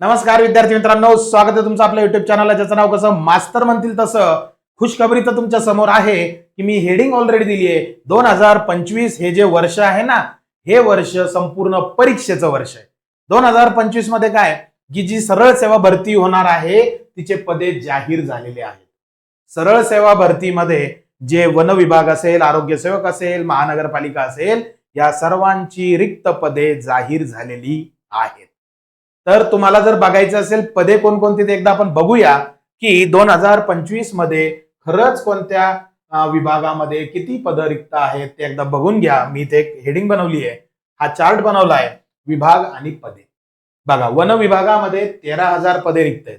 नमस्कार विद्यार्थी मित्रांनो. स्वागत आहे तुमचं आपल्या युट्यूब चॅनलला ज्याचं नाव कसं? मास्तर म्हणतील तसं. खुशखबरी तर तुमच्यासमोर आहे की मी हेडिंग ऑलरेडी दिली आहे दोन हजार पंचवीस हे जे वर्ष आहे ना हे वर्ष संपूर्ण परीक्षेचं वर्ष आहे. दोन हजार पंचवीसमध्ये काय? की जी सरळ सेवा भरती होणार आहे तिचे पदे जाहीर झालेले आहेत. सरळ सेवा भरतीमध्ये जे वन विभाग असेल आरोग्य सेवक असेल महानगरपालिका असेल या सर्वांची रिक्त पदे जाहीर झालेली आहेत. तर तुम्हाला जर बघायचं असेल पदे कोणकोणती ते एकदा आपण बघूया की दोन हजार पंचवीसमध्ये खरंच कोणत्या विभागामध्ये किती पद रिक्त आहेत ते एकदा बघून घ्या. मी इथे एक हेडिंग बनवली आहे. हा चार्ट बनवला आहे. विभाग आणि पदे. बघा वन विभागामध्ये तेरा हजार पदे रिक्त आहेत.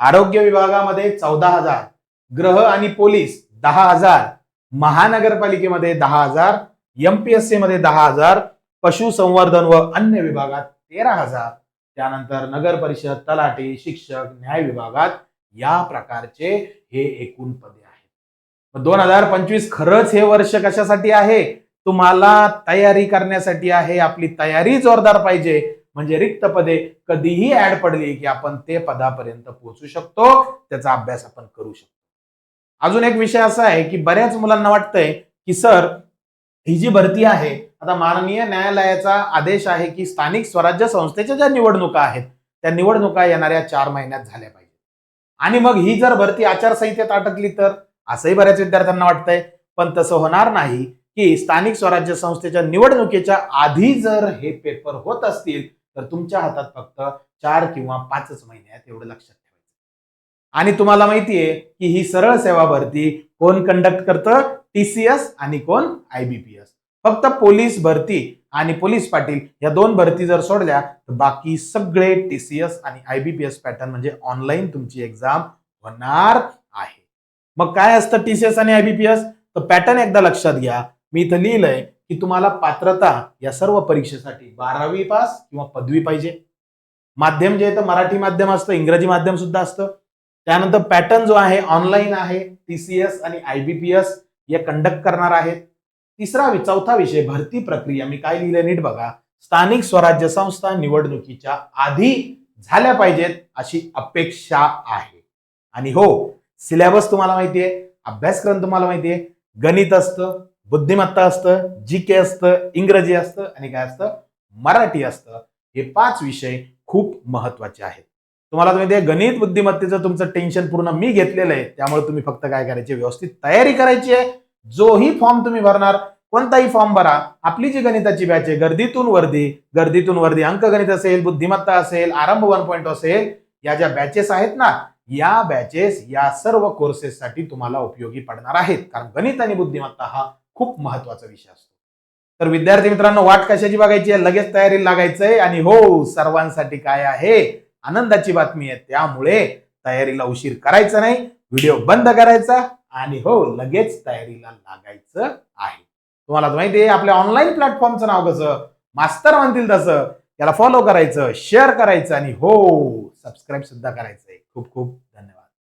आरोग्य विभागामध्ये चौदा हजार. ग्रह आणि पोलीस दहा हजार. महानगरपालिकेमध्ये दहा हजार. एमपीएससी मध्ये दहा हजार. पशुसंवर्धन व अन्य विभागात तेरा हजार. त्यानंतर नगर परिषद तलाठी शिक्षक न्याय विभागात या प्रकारचे हे एकूण पदे आहेत. दोन हजार पंचवीस खरंच हे वर्ष कशासाठी आहे? तुम्हाला तयारी करण्यासाठी आहे. आपली तयारी जोरदार पाहिजे. म्हणजे रिक्त पदे कधीही ऍड पडली की आपण ते पदापर्यंत पोहोचू शकतो. त्याचा अभ्यास आपण करू शकतो. अजून एक विषय असा आहे की बऱ्याच मुलांना वाटतंय की सर ही जी भरती आहे आता माननीय न्यायालयाचा आदेश आहे की स्थानिक स्वराज्य संस्थेच्या ज्या निवडणुका आहेत त्या निवडणुका येणाऱ्या चार महिन्यात झाल्या पाहिजे आणि मग ही जर भरती आचारसंहितेत अटकली तर असंही बऱ्याच विद्यार्थ्यांना वाटतंय पण तसं होणार नाही की स्थानिक स्वराज्य संस्थेच्या निवडणुकीच्या आधी जर हे पेपर होत असतील तर तुमच्या हातात फक्त चार किंवा पाचच महिने आहेत एवढं लक्षात ठेवायचं. आणि तुम्हाला माहितीये की ही सरळ सेवा भरती कोण कंडक्ट करतं? टीसीएस आणि कोण? आयबीपीएस फक्त पोलीस भरती आणि पोलीस पाटील या दोन भरती जर सोडल्या तर बाकी सगळे टीसीएस आणि आयबीपीएस पॅटर्न म्हणजे ऑनलाईन तुमची एक्झाम होणार आहे. मग काय असतं टीसीएस आणि आयबीपीएस तर पॅटर्न एकदा लक्षात घ्या. मी इथं लिहिलंय की तुम्हाला पात्रता या सर्व परीक्षेसाठी बारावी पास किंवा पदवी पाहिजे. माध्यम जे आहे तर मराठी माध्यम असतं इंग्रजी माध्यम सुद्धा असतं. त्यानंतर पॅटर्न जो आहे ऑनलाईन आहे टीसीएस आणि आयबीपीएस या कंडक्ट करणार आहेत. तिसरा चौथा विषय भरती प्रक्रिया. मी काय लिहिलंय नीट बघा. स्थानिक स्वराज्य संस्था निवडणुकीच्या आधी झाल्या पाहिजेत अशी अपेक्षा आहे. आणि हो सिलेबस तुम्हाला माहितीये अभ्यासक्रम तुम्हाला माहितीये गणित असतं बुद्धिमत्ता असतं जी के असतं इंग्रजी असतं आणि काय असतं? मराठी असतं. हे पाच विषय खूप महत्त्वाचे आहेत. तुम्हाला तुम्ही ते गणित बुद्धिमत्तेचं तुमचं टेन्शन पूर्ण मी घेतलेलं आहे. त्यामुळे तुम्ही फक्त काय करायचे? व्यवस्थित तयारी करायची आहे. जोही फॉर्म तुम्ही भरणार कोणताही फॉर्म भरा. आपली जी गणिताची बॅच आहे गर्दीतून वर्दी गर्दीतून वर्दी अंकगणित असेल बुद्धिमत्ता असेल आरंभ वन पॉईंट असेल या ज्या बॅचेस आहेत ना या बॅचेस या सर्व कोर्सेससाठी तुम्हाला उपयोगी पडणार आहेत. कारण गणित आणि बुद्धिमत्ता हा खूप महत्त्वाचा विषय असतो. तर विद्यार्थी मित्रांनो वाट कशाची बघायची आहे? लगेच तयारी लागायचंय. आणि हो सर्वांसाठी काय आहे? आनंदाची बातमी आहे. त्यामुळे तयारीला उशीर करायचा नाही. व्हिडिओ बंद करायचा आणि हो लगेच तयारीला लागायचं आहे. तुम्हाला माहिती आहे आपल्या ऑनलाईन प्लॅटफॉर्मचं नाव कसं? मास्तर म्हणतील तसं. याला फॉलो करायचं शेअर करायचं आणि हो सबस्क्राईब सुद्धा करायचंय. खूप खूप